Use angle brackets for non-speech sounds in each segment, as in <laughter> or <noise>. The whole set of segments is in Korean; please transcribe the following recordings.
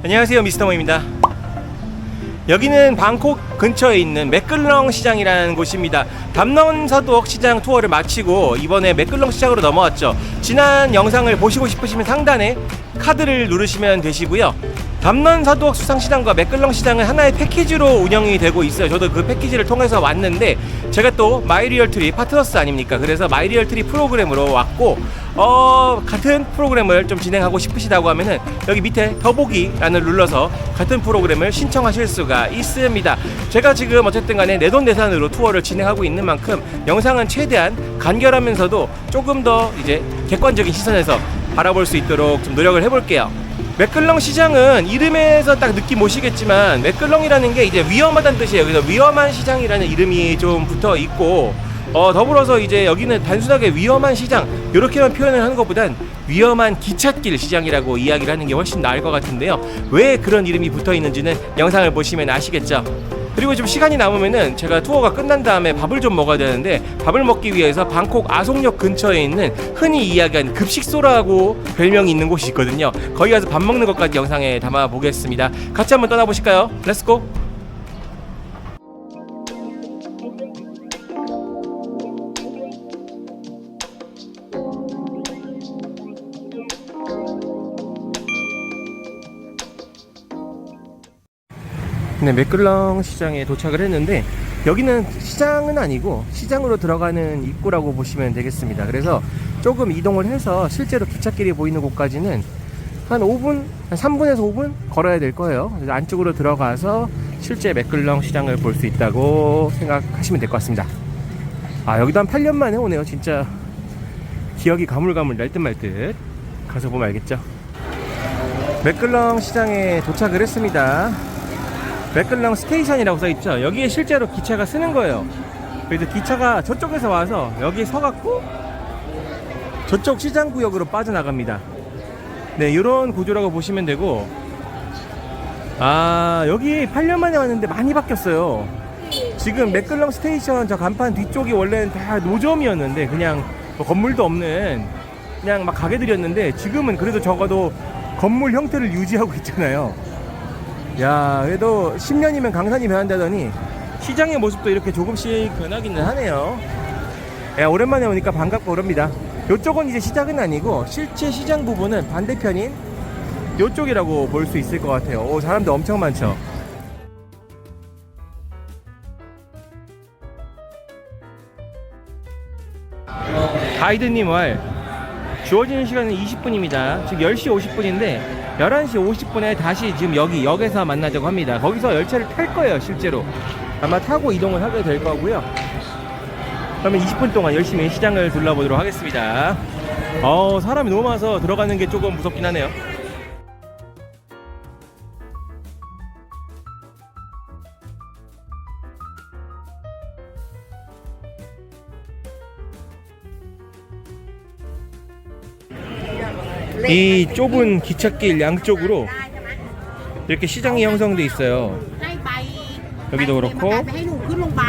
안녕하세요 미스터 모입니다. 여기는 방콕 근처에 있는 맥글렁 시장이라는 곳입니다. 담넌 서독 시장 투어를 마치고 이번에 맥글렁 시장으로 넘어왔죠. 지난 영상을 보시고 싶으시면 상단에 카드를 누르시면 되시고요. 담넌 서독 수상시장과 맥글렁 시장은 하나의 패키지로 운영이 되고 있어요. 저도 그 패키지를 통해서 왔는데 제가 또 마이리얼트리 파트너스 아닙니까 그래서 마이리얼트리 프로그램으로 왔고 어 같은 프로그램을 좀 진행하고 싶으시다고 하면은 여기 밑에 더보기란을 눌러서 같은 프로그램을 신청하실 수가 있습니다. 제가 지금 어쨌든 간에 내돈내산으로 투어를 진행하고 있는 만큼 영상은 최대한 간결하면서도 조금 더 이제 객관적인 시선에서 바라볼 수 있도록 좀 노력을 해볼게요. 맥글렁 시장은 이름에서 딱 느낌 오시겠지만 맥글렁이라는 게 이제 위험하다는 뜻이에요. 그래서 위험한 시장이라는 이름이 좀 붙어 있고 어, 더불어서 이제 여기는 단순하게 위험한 시장 이렇게만 표현을 하는 것보단 위험한 기찻길 시장이라고 이야기를 하는 게 훨씬 나을 것 같은데요. 왜 그런 이름이 붙어 있는지는 영상을 보시면 아시겠죠. 그리고 좀 시간이 남으면은 제가 투어가 끝난 다음에 밥을 좀 먹어야 되는데 밥을 먹기 위해서 방콕 아송역 근처에 있는 흔히 이야기하는 급식소라고 별명이 있는 곳이 있거든요. 거기 가서 밥 먹는 것까지 영상에 담아 보겠습니다. 같이 한번 떠나 보실까요? 렛츠고. 네, 맥글렁 시장에 도착을 했는데 여기는 시장은 아니고 시장으로 들어가는 입구라고 보시면 되겠습니다. 그래서 조금 이동을 해서 실제로 기찻길이 보이는 곳까지는 한 5분, 한 3분에서 5분 걸어야 될 거예요. 그래서 안쪽으로 들어가서 실제 맥글렁 시장을 볼 수 있다고 생각하시면 될 것 같습니다. 아, 여기도 한 8년 만에 오네요. 진짜 기억이 가물가물 날 듯 말 듯. 가서 보면 알겠죠. 맥글렁 시장에 도착을 했습니다. 맥글렁 스테이션이라고 써있죠. 여기에 실제로 기차가 쓰는 거예요. 그래서 기차가 저쪽에서 와서 여기 서갖고 저쪽 시장 구역으로 빠져나갑니다. 네 이런 구조라고 보시면 되고. 아 여기 8년 만에 왔는데 많이 바뀌었어요. 지금 맥글렁 스테이션 저 간판 뒤쪽이 원래는 다 노점이었는데 그냥 뭐 건물도 없는 그냥 막 가게들이었는데 지금은 그래도 적어도 건물 형태를 유지하고 있잖아요 야, 그래도 10년이면 강산이 변한다더니 시장의 모습도 이렇게 조금씩 변하기는 하네요. 야, 오랜만에 오니까 반갑고 그럽니다. 요쪽은 이제 시장은 아니고 실제 시장 부분은 반대편인 요쪽이라고 볼 수 있을 것 같아요. 오, 사람도 엄청 많죠. 가이드님 말 주어지는 시간은 20분입니다. 지금 10시 50분인데 11시 50분에 다시 지금 여기 역에서 만나자고 합니다. 거기서 열차를 탈 거예요, 실제로. 아마 타고 이동을 하게 될 거고요. 그러면 20분 동안 열심히 시장을 둘러보도록 하겠습니다. 어, 사람이 너무 많아서 들어가는 게 조금 무섭긴 하네요. 이 좁은 기찻길 양쪽으로 이렇게 시장이 형성돼 있어요. 여기도 그렇고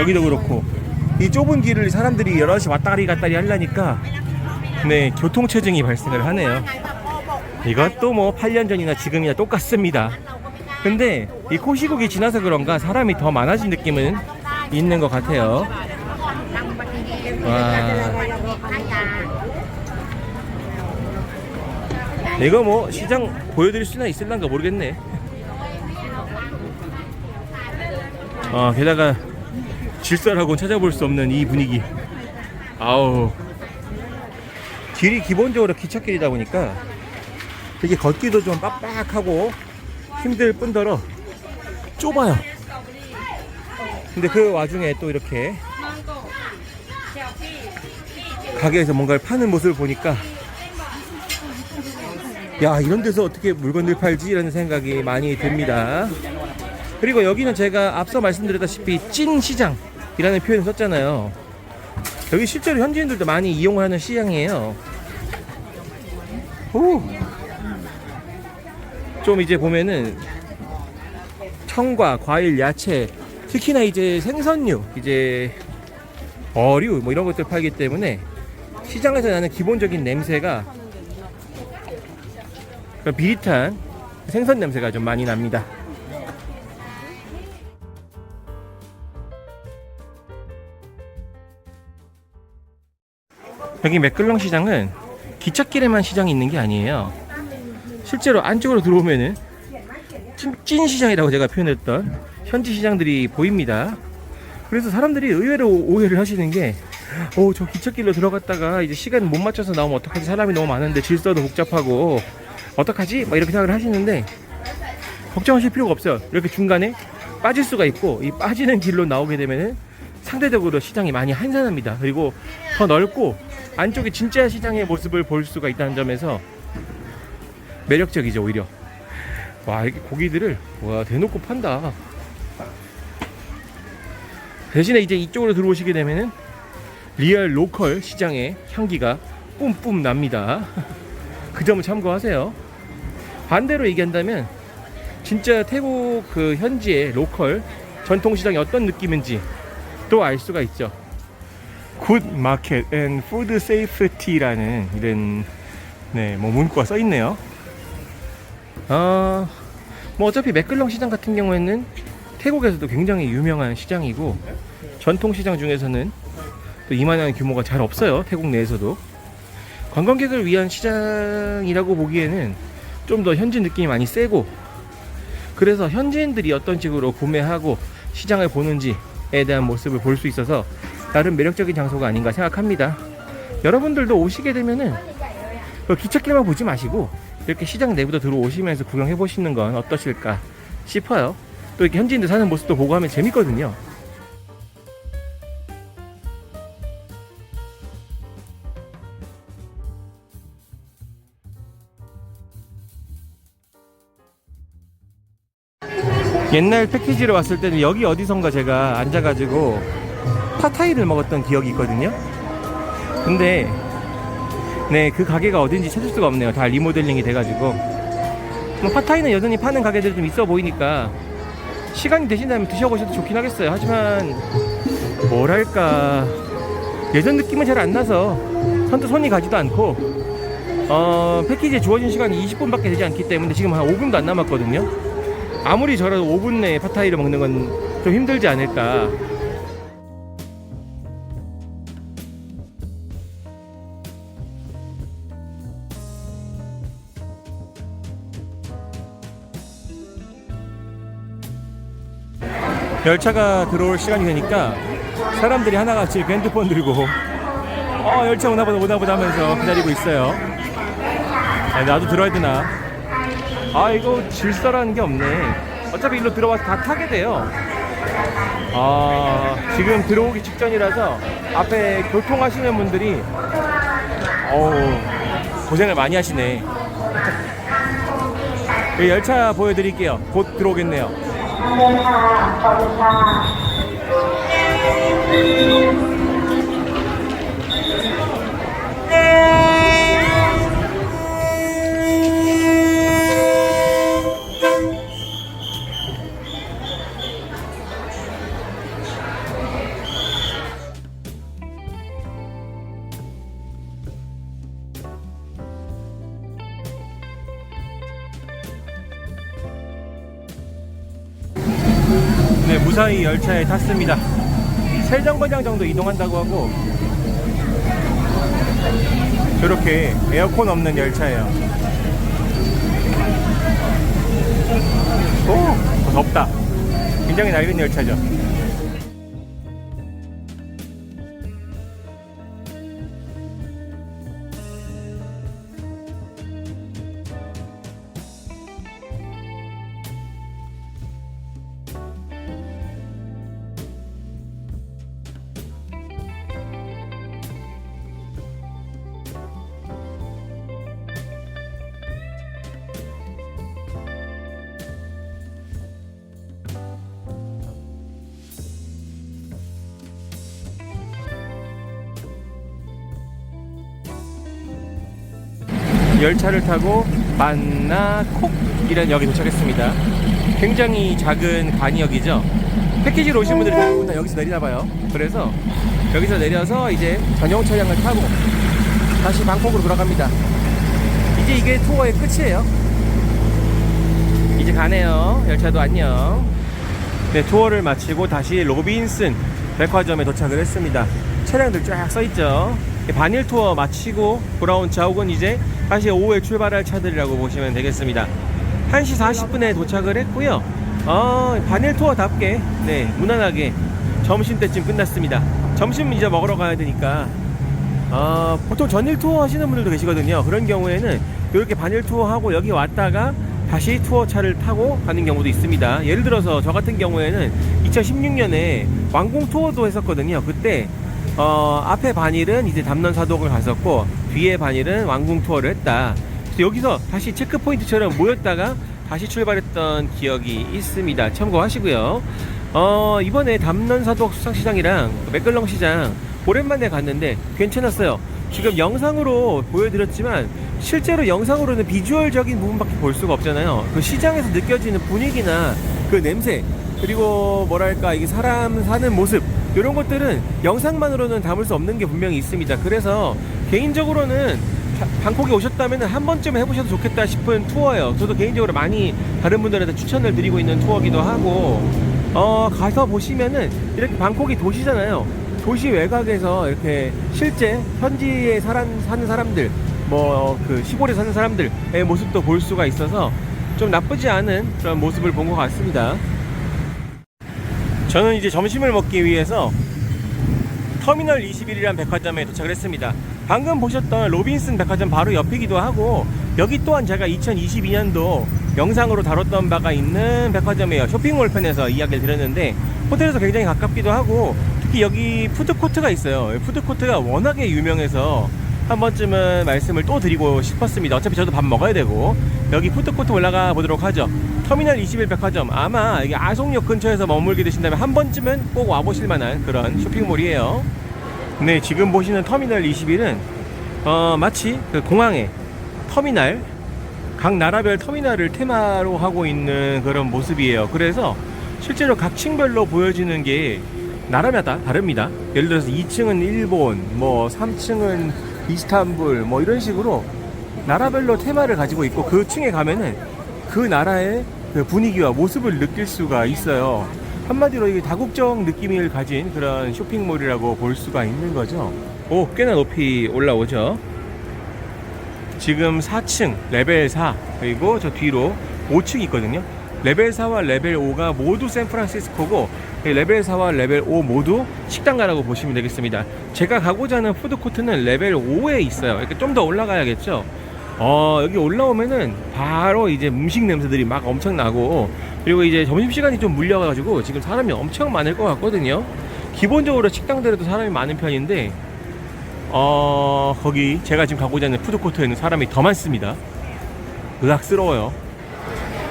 여기도 그렇고 이 좁은 길을 사람들이 여럿이 왔다리 갔다리 하려니까 네 교통체증이 발생을 하네요. 이것도 뭐 8년 전이나 지금이나 똑같습니다. 근데 이 코시국이 지나서 그런가 사람이 더 많아진 느낌은 있는 것 같아요. 와. 이거 뭐 시장 보여드릴 수나 있을란가 모르겠네. 아 게다가 질서라고 찾아볼 수 없는 이 분위기. 아우 길이 기본적으로 기찻길이다 보니까 되게 걷기도 좀 빡빡하고 힘들 뿐더러 좁아요. 근데 그 와중에 또 이렇게 가게에서 뭔가를 파는 모습을 보니까 야 이런 데서 어떻게 물건들 팔지? 라는 생각이 많이 듭니다 그리고 여기는 제가 앞서 말씀드렸다시피 찐 시장이라는 표현을 썼잖아요 여기 실제로 현지인들도 많이 이용을 하는 시장이에요 오. 좀 이제 보면은 청과 과일, 야채 특히나 이제 생선류 이제 어류 뭐 이런 것들 팔기 때문에 시장에서 나는 기본적인 냄새가 그런 비릿한 생선 냄새가 좀 많이 납니다. 여기 맥글렁 시장은 기찻길에만 시장이 있는 게 아니에요. 실제로 안쪽으로 들어오면은 찐, 찐 시장이라고 제가 표현했던 현지 시장들이 보입니다. 그래서 사람들이 의외로 오해를 하시는 게, 오, 저 기찻길로 들어갔다가 이제 시간 못 맞춰서 나오면 어떡하지? 사람이 너무 많은데 질서도 복잡하고, 어떡하지? 막 이렇게 생각을 하시는데, 걱정하실 필요가 없어요. 이렇게 중간에 빠질 수가 있고, 이 빠지는 길로 나오게 되면은 상대적으로 시장이 많이 한산합니다. 그리고 더 넓고, 안쪽에 진짜 시장의 모습을 볼 수가 있다는 점에서 매력적이죠, 오히려. 와, 이게 고기들을, 와, 대놓고 판다. 대신에 이제 이쪽으로 들어오시게 되면은 리얼 로컬 시장의 향기가 뿜뿜 납니다. <laughs> 그 점을 참고하세요. 반대로 얘기한다면 진짜 태국 그 현지의 로컬 전통 시장이 어떤 느낌인지 또 알 수가 있죠. Good Market and Food Safety라는 이런 네, 뭐 문구가 써 있네요. 어, 뭐 어차피 맥글렁 시장 같은 경우에는 태국에서도 굉장히 유명한 시장이고 전통 시장 중에서는 또 이만한 규모가 잘 없어요. 태국 내에서도 관광객을 위한 시장이라고 보기에는 좀 더 현지 느낌이 많이 세고 그래서 현지인들이 어떤 식으로 구매하고 시장을 보는지에 대한 모습을 볼 수 있어서 나름 매력적인 장소가 아닌가 생각합니다. 여러분들도 오시게 되면은 그 기찻길만 보지 마시고 이렇게 시장 내부도 들어오시면서 구경해 보시는 건 어떠실까 싶어요. 또 이렇게 현지인들 사는 모습도 보고 하면 재밌거든요. 옛날 패키지로 왔을 때는 여기 어디선가 제가 앉아가지고 파타이를 먹었던 기억이 있거든요. 근데 네 그 가게가 어딘지 찾을 수가 없네요. 다 리모델링이 돼가지고 뭐 파타이는 여전히 파는 가게들이 좀 있어 보이니까 시간이 되신다면 드셔보셔도 좋긴 하겠어요. 하지만 뭐랄까 예전 느낌은 잘 안 나서 선뜻 손이 가지도 않고 어 패키지에 주어진 시간이 20분밖에 되지 않기 때문에 지금 한 5분도 안 남았거든요. 아무리 저라도 5분 내에 파타이를 먹는 건 좀 힘들지 않을까. 열차가 들어올 시간이 되니까 사람들이 하나같이 핸드폰 들고 어 열차 오나보다 오나보다 하면서 기다리고 있어요. 아, 나도 들어야 되나? 아 이거 질서라는 게 없네. 어차피 일로 들어와서 다 타게 돼요. 아 지금 들어오기 직전이라서 앞에 교통하시는 분들이 어우 고생을 많이 하시네. 이 열차 보여드릴게요. 곧 들어오겠네요. 열차에 탔습니다. 세 정거장 정도 이동한다고 하고 저렇게 에어컨 없는 열차예요. 오, 더 덥다. 굉장히 낡은 열차죠. 열차를 타고 만나콕이라는 역에 도착했습니다. 굉장히 작은 간이역이죠. 패키지로 오신 분들이 대부분 다 여기서 내리나 봐요. 그래서 여기서 내려서 이제 전용 차량을 타고 다시 방콕으로 돌아갑니다. 이제 이게 투어의 끝이에요. 이제 가네요. 열차도 안녕. 네, 투어를 마치고 다시 로빈슨 백화점에 도착을 했습니다. 차량들 쫙 써있죠. 반일 투어 마치고 돌아온 좌욱은 이제 다시 오후에 출발할 차들이라고 보시면 되겠습니다. 1시 40분에 도착을 했고요. 어, 반일 투어답게, 네, 무난하게 점심 때쯤 끝났습니다. 점심 이제 먹으러 가야 되니까 어, 보통 전일 투어 하시는 분들도 계시거든요. 그런 경우에는 이렇게 반일 투어 하고 여기 왔다가 다시 투어 차를 타고 가는 경우도 있습니다. 예를 들어서 저 같은 경우에는 2016년에 왕궁 투어도 했었거든요. 그때 어, 앞에 반일은 이제 담론 사독을 갔었고 뒤에 반일은 왕궁 투어를 했다. 그래서 여기서 다시 체크 포인트처럼 모였다가 다시 출발했던 기억이 있습니다. 참고하시고요. 어, 이번에 담론 사독 수상시장이랑 맥글렁 시장 오랜만에 갔는데 괜찮았어요. 지금 영상으로 보여드렸지만 실제로 영상으로는 비주얼적인 부분밖에 볼 수가 없잖아요. 그 시장에서 느껴지는 분위기나 그 냄새 그리고 뭐랄까 이게 사람 사는 모습 이런 것들은 영상만으로는 담을 수 없는 게 분명히 있습니다. 그래서 개인적으로는 바- 방콕에 오셨다면 한 번쯤 해보셔도 좋겠다 싶은 투어예요. 저도 개인적으로 많이 다른 분들한테 추천을 드리고 있는 투어기도 하고 어 가서 보시면은 이렇게 방콕이 도시잖아요. 도시 외곽에서 이렇게 실제 현지에 사람, 사는 사람들 뭐 그 시골에 사는 사람들의 모습도 볼 수가 있어서 좀 나쁘지 않은 그런 모습을 본 것 같습니다. 저는 이제 점심을 먹기 위해서 터미널 21이라는 백화점에 도착을 했습니다. 방금 보셨던 로빈슨 백화점 바로 옆이기도 하고 여기 또한 제가 2022년도 영상으로 다뤘던 바가 있는 백화점이에요. 쇼핑몰 편에서 이야기를 드렸는데 호텔에서 굉장히 가깝기도 하고 특히 여기 푸드코트가 있어요. 푸드코트가 워낙에 유명해서 한 번쯤은 말씀을 또 드리고 싶었습니다. 어차피 저도 밥 먹어야 되고 여기 푸드코트 올라가 보도록 하죠. 터미널 21 백화점 아마 이게 아송역 근처에서 머물게 되신다면 한 번쯤은 꼭 와보실 만한 그런 쇼핑몰이에요. 네, 지금 보시는 터미널 21은 어, 마치 그 공항의 터미널 각 나라별 터미널을 테마로 하고 있는 그런 모습이에요. 그래서 실제로 각 층별로 보여지는 게 나라마다 다릅니다. 예를 들어서 2층은 일본, 뭐 3층은 이스탄불, 뭐 이런 식으로 나라별로 테마를 가지고 있고 그 층에 가면은 그 나라의 그 분위기와 모습을 느낄 수가 있어요. 한마디로 이게 다국적 느낌을 가진 그런 쇼핑몰이라고 볼 수가 있는 거죠. 오, 꽤나 높이 올라오죠. 지금 4층 레벨 4 그리고 저 뒤로 5층 있거든요. 레벨 4와 레벨 5가 모두 샌프란시스코고 이 레벨 4와 레벨 5 모두 식당가라고 보시면 되겠습니다. 제가 가고자 하는 푸드코트는 레벨 5에 있어요. 이렇게 좀 더 올라가야겠죠. 어, 여기 올라오면은 바로 이제 음식 냄새들이 막 엄청 나고 그리고 이제 점심시간이 좀 물려가지고 지금 사람이 엄청 많을 것 같거든요. 기본적으로 식당들에도 사람이 많은 편인데 어 거기 제가 지금 가고자 하는 푸드코트에는 사람이 더 많습니다 의학스러워요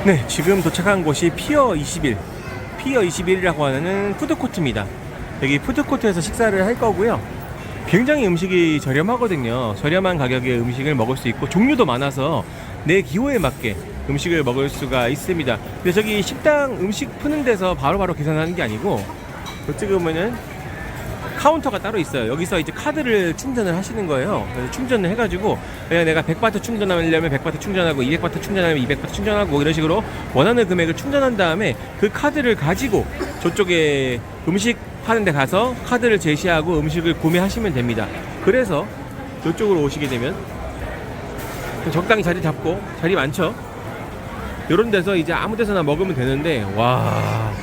네 지금 도착한 곳이 피어 21 피어 21이라고 하는 푸드코트입니다. 여기 푸드코트에서 식사를 할 거고요. 굉장히 음식이 저렴하거든요. 저렴한 가격에 음식을 먹을 수 있고 종류도 많아서 내 기호에 맞게 음식을 먹을 수가 있습니다. 근데 저기 식당 음식 푸는 데서 바로바로 계산하는 게 아니고 어떻게 보면은 카운터가 따로 있어요. 여기서 이제 카드를 충전을 하시는 거예요. 그래서 충전을 해가지고 그냥 내가 100바트 충전하려면 100바트 충전하고 200바트 충전하면 200바트 충전하고 이런 식으로 원하는 금액을 충전한 다음에 그 카드를 가지고 저쪽에 음식 하는 데 가서 카드를 제시하고 음식을 구매하시면 됩니다. 그래서 이쪽으로 오시게 되면 적당히 자리 잡고 자리 많죠. 이런 데서 이제 아무 데서나 먹으면 되는데 와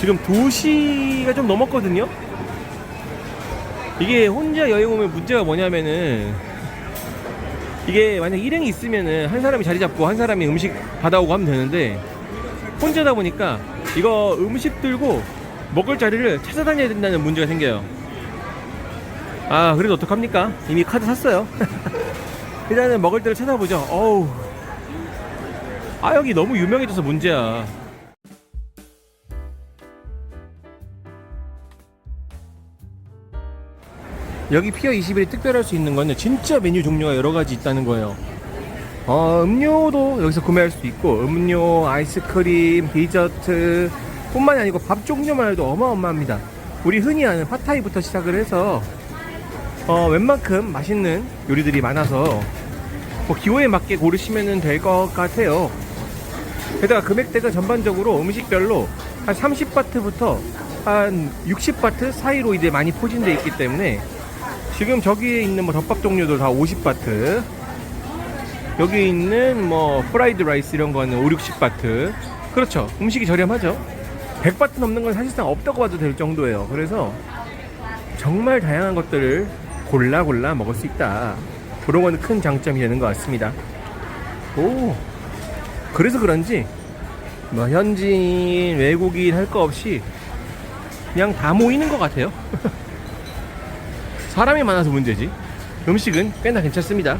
지금 2시가 좀 넘었거든요. 이게 혼자 여행 오면 문제가 뭐냐면은 이게 만약 일행이 있으면은 한 사람이 자리 잡고 한 사람이 음식 받아오고 하면 되는데 혼자다 보니까 이거 음식 들고 먹을 자리를 찾아다녀야 된다는 문제가 생겨요. 아 그래도 어떡합니까? 이미 카드 샀어요. <laughs> 일단은 먹을 때를 찾아보죠. 어우 아 여기 너무 유명해져서 문제야. 여기 피어 21이 특별할 수 있는 거는 진짜 메뉴 종류가 여러 가지 있다는 거예요. 어, 음료도 여기서 구매할 수도 있고, 음료, 아이스크림, 디저트, 뿐만이 아니고 밥 종류만 해도 어마어마합니다. 우리 흔히 아는 팟타이부터 시작을 해서, 어, 웬만큼 맛있는 요리들이 많아서, 뭐, 기호에 맞게 고르시면 될 것 같아요. 게다가 금액대가 전반적으로 음식별로 한 30바트부터 한 60바트 사이로 이제 많이 포진되어 있기 때문에 지금 저기에 있는 뭐 덮밥 종류도 다 50바트. 여기 있는 뭐 프라이드 라이스 이런 거는 5, 60바트. 그렇죠. 음식이 저렴하죠. 100바트 넘는 건 사실상 없다고 봐도 될 정도예요. 그래서 정말 다양한 것들을 골라 골라 먹을 수 있다. 그런 건 큰 장점이 되는 것 같습니다. 오 그래서 그런지 뭐 현지인 외국인 할 거 없이 그냥 다 모이는 것 같아요 <laughs> 사람이 많아서 문제지 음식은 꽤나 괜찮습니다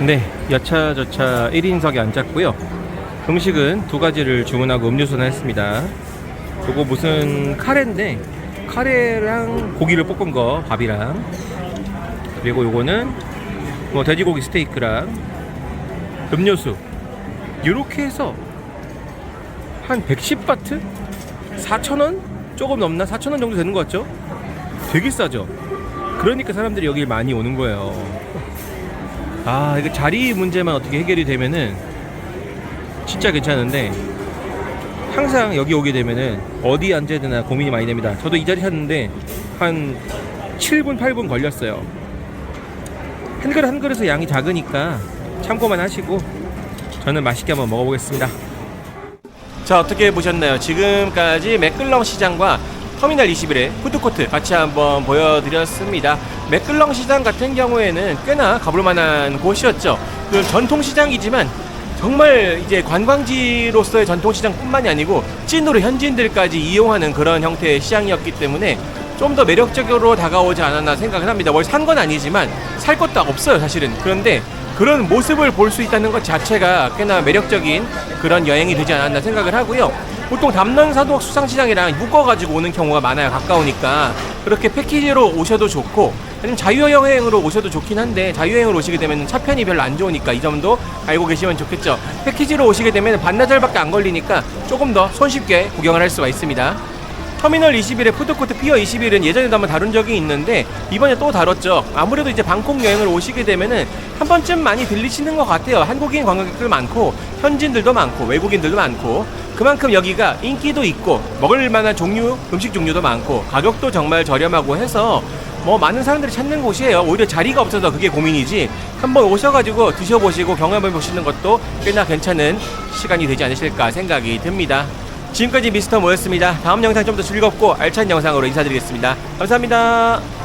네 여차저차 1인석에 앉았고요 음식은 두 가지를 주문하고 음료수는 했습니다 요거 무슨 카레인데 카레랑 고기를 볶은 거 밥이랑 그리고 요거는 뭐 돼지고기 스테이크랑 음료수 이렇게 해서 한 110바트? 4,000원? 조금 넘나? 4,000원 정도 되는 것 같죠? 되게 싸죠? 그러니까 사람들이 여기 많이 오는 거예요. 아, 이거 자리 문제만 어떻게 해결이 되면은 진짜 괜찮은데 항상 여기 오게 되면은 어디 앉아야 되나 고민이 많이 됩니다. 저도 이 자리 샀는데 한 7분, 8분 걸렸어요. 한 그릇 한 그릇의 양이 작으니까 참고만 하시고 저는 맛있게 한번 먹어보겠습니다. 자 어떻게 보셨나요? 지금까지 맥글렁 시장과 터미널 21의 푸드코트 같이 한번 보여드렸습니다. 맥글렁 시장 같은 경우에는 꽤나 가볼 만한 곳이었죠. 그 전통 시장이지만 정말 이제 관광지로서의 전통 시장뿐만이 아니고 찐으로 현지인들까지 이용하는 그런 형태의 시장이었기 때문에 좀 더 매력적으로 다가오지 않았나 생각을 합니다. 뭘 산 건 아니지만 살 것도 없어요, 사실은. 그런데 그런 모습을 볼 수 있다는 것 자체가 꽤나 매력적인 그런 여행이 되지 않았나 생각을 하고요. 보통 담론사도 수상시장이랑 묶어가지고 오는 경우가 많아요. 가까우니까. 그렇게 패키지로 오셔도 좋고, 아니면 자유여행으로 오셔도 좋긴 한데, 자유여행으로 오시게 되면 차편이 별로 안 좋으니까 이 점도 알고 계시면 좋겠죠. 패키지로 오시게 되면 반나절밖에 안 걸리니까 조금 더 손쉽게 구경을 할 수가 있습니다. 터미널 21의 푸드코트 피어 21은 예전에도 한번 다룬 적이 있는데 이번에 또 다뤘죠. 아무래도 이제 방콕 여행을 오시게 되면은 한 번쯤 많이 들리시는 것 같아요. 한국인 관광객들 많고 현지인들도 많고 외국인들도 많고 그만큼 여기가 인기도 있고 먹을 만한 종류 음식 종류도 많고 가격도 정말 저렴하고 해서 뭐 많은 사람들이 찾는 곳이에요. 오히려 자리가 없어서 그게 고민이지. 한번 오셔가지고 드셔보시고 경험해 보시는 것도 꽤나 괜찮은 시간이 되지 않으실까 생각이 듭니다. 지금까지 미스터 모였습니다. 다음 영상 좀 더 즐겁고 알찬 영상으로 인사드리겠습니다. 감사합니다.